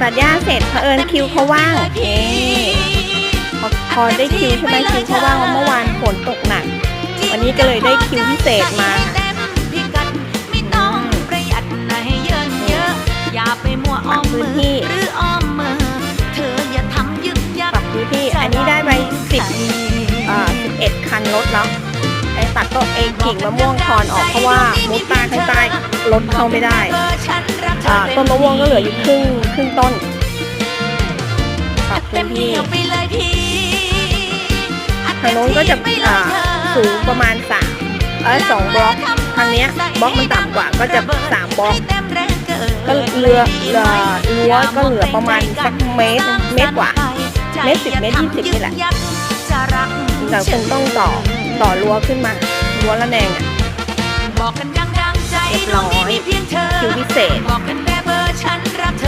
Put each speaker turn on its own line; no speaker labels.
ตัดหญ้าเสร็จเผอิญคิวเขาว่างนี่พอพอได้คิวใช่ไหมคิวเขาว่างเมื่อวานฝนตกหนัก วันนี้ก็เลยได้คิวพิเศษมา
ไม่ต้องประหยัดให้เยอะเยอะอย่าไปมัวอ้อมมือหรืออ้อมมือเธออย่าทำยึกยัก
ปรับพื้นที่ อันนี้ได้ไปสิบอ่าสิบเอ็ดคันรถแล้วไอ้ตัดต้นเองกิ่งมะม่วงทอนออกเพราะว่ามุดใต้ข้างใต้รถเข้าไม่ได้ อ่าต้นมะม่วงก็เหลืออยู่ครึ่งครึ่งต้นปรับ
เต็
พื้
ม
น
ที่
ที่
ไปเลยพี่
ทางโน้นก็จะอ่าสูงประมาณสามเออสองบล็อกทางเนี้ยบล็อกมันต่ำกว่าก็จะสามบล็อกก็เรือเรือรั้วก็เหลือประมาณสักเมตรหนึ่งเมตรกว่าเมตรสิบเมตรยี่สิบนี่แหละแต่คงต้องต่อต่อรั้วขึ้นมารั้วละแนงอะ
บอกกันดังๆใจ
เรียบร้อย
ดวงนี้มีเพียงเธอ
คิวพิเศษ
บอกกันแบ